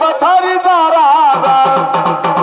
पथारीचा राजा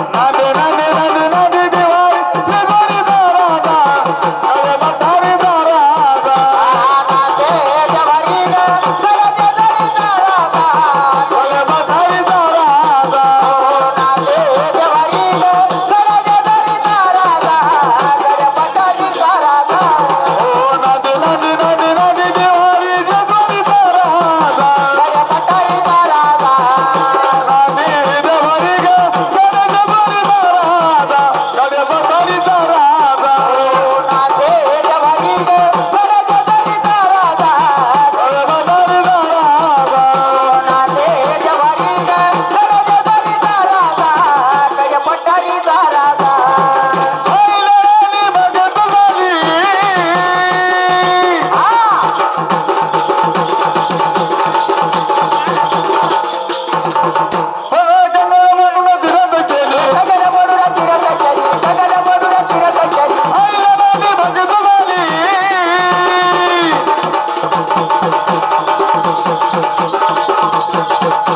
あ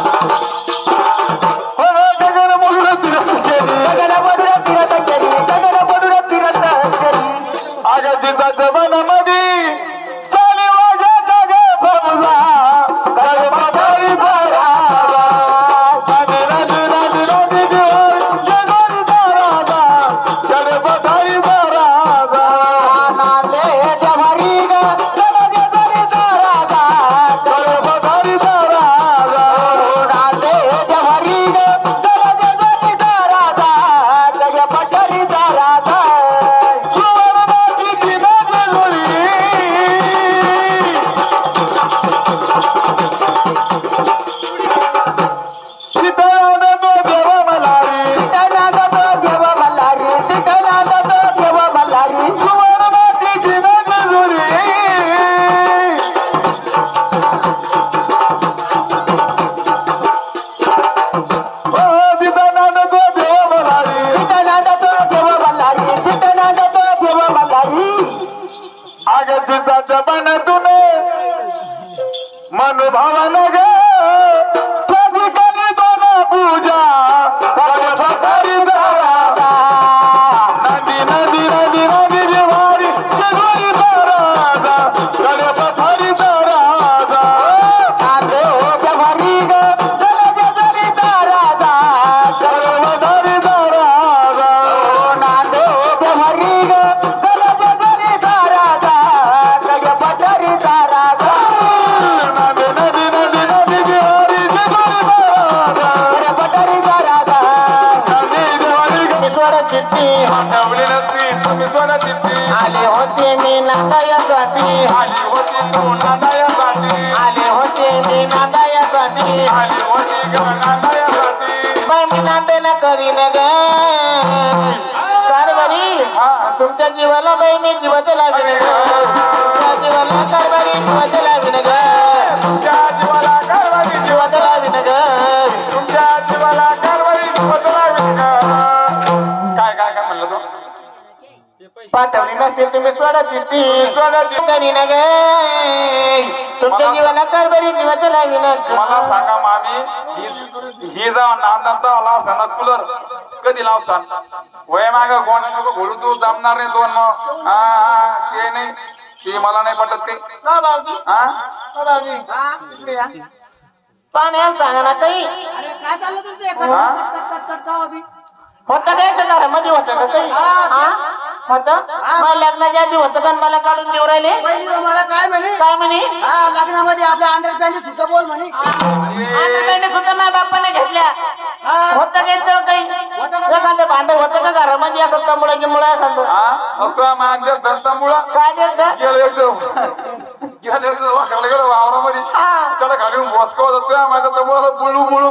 っ! ಅನುಭವನಗ चिठ्ठी ठेवली नसती तुम्ही सोडा चिठ्ठी आले होते मी नांदायासाठी आली होती तू नांदायासाठी आले होते मी नांदायासाठी आली होती ग नांदायासाठी बाई मी नांदे ना करीन ग. कारभारी तुमच्या जीवाला बाई मी जीवाचं लावीन ग. तुमच्या जीवाला कारभारी जीवाचं लावीन ग. पाठवली नसतील तुम्ही सोडा चिठ्ठी सोडा चिठ्ठी. करीन ग. तुमच्या जीवाला कारभारी जीवाचं लावीन ग मला सांगा मामी ही ही जा नांदंता लावसान कूलर. कधी लावसान वय माग कोण? नको घोडू तू जमणार नाही दोन मग. हा हा ते नाही. ते मला नाही पटत ते. हो भाऊजी. हा? हो भाऊजी. इकडे या. पाण्याला सांगा ना काही अरे काय चाललं तुमचं? हा? अभि होतं घरामध्ये होतं का काही हा? होतं मला लग्नाच्या आधी होतं का मला काढून देऊ राहिले. पहिली मला काय म्हणे? काय म्हणे? हा लग्नामध्ये आपल्या अंडर पॅन्ट सुद्धा बोल म्हणे. अंडरपॅन्ट सुद्धा माझ्या बापाने घेतल्या. होतं काय तर काही? होतं का? एखादं भांड होतं का घरामध्ये? असं तंबुळा गिंबुळा हा काय देत गेलं वावरामध्ये. त्याला खाली बसकवत होतं माझ्या तमुळ बुळू बुळू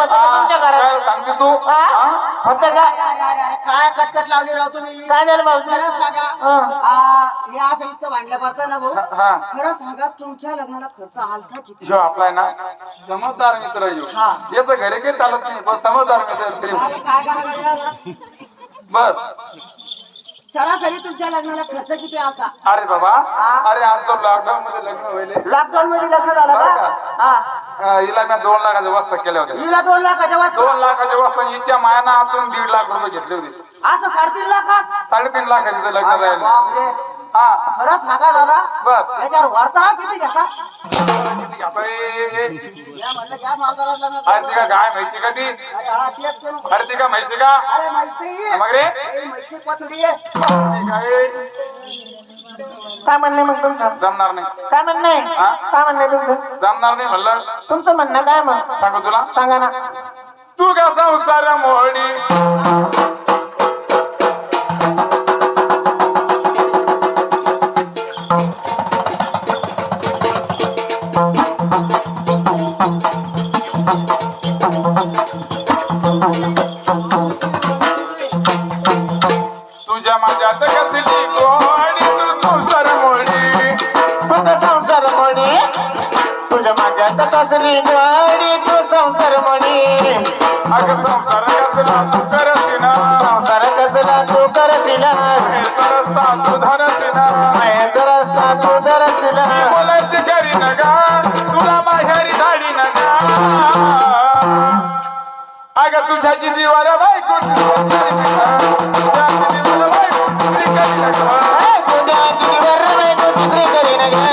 सांगते तू? होतं का? अरे, अरे, अरे, काय कटकट लावली राव तुम्ही? काय झालं भाऊजी खरं सांगा हा. आ, हे असं इतकं भांडलं पडतं ना भाऊ? हा. खरं सांगा तुमच्या लग्नाला खर्च आलता किती? ह्यो आपलाय ना समजदार मित्र ह्यो हा. याचं घरी काही चालत नाही पण समजदार मित्र आहे. अरे काय करायचं बर सरासरी तुमच्या लग्नाला खर्च किती आलता? अरे बाबा? अरे आमचं लॉकडाऊन मध्ये लग्न व्हायले. लॉकडाऊन मध्ये लग्न झालं का? का? हा. अं, हिला मी दोन लाखाच्या वस्ता केल्या होत्या. हिला दोन लाखाच्या वस्तू? दोन लाखाच्या वस्ता हिच्या मायानं आतून दीड लाख रुपये घेतले होते. असं साडेतीन लाखात? साडेतीन लाखाचं लग्न अरे राहिलं बापरे. हा. खरं सांगा दादा बर. याच्यावर वार्ता किती घेता? किती घेतो ए, ए, ए. या म्हणलं घ्या मालकाला लग्न अरे ती का गाय म्हैशी का ती? अरे हा तेच करू अरे ती का म्हैशी का? अरे माहिती मग रे माहिती कोथडी आहे. ती काय काय म्हणणे मग तुमचं? जमणार नाही. काय म्हणणं आहे? हा? काय म्हणणं आहे तुमचं? जमणार नाही म्हणलं. तुमचं म्हणणं काय मग? सांगू तुला? सांगा ना. तू का संसार मोडी. तुझ्या माझ्यात कसली गोडी तू संसार कसली गडी तू संसार म्हणी. अग संसार कसला तू करसिना. संसार कसला तू रस्ता तू धरसिना. मायाचा रस्ता तू धरशिला बोलायची करी नका. तुला माघारी धाडी नका. अग तुझ्याची जीवाला बायको तुझ्याची जीवाला बायको तुझी करी नका.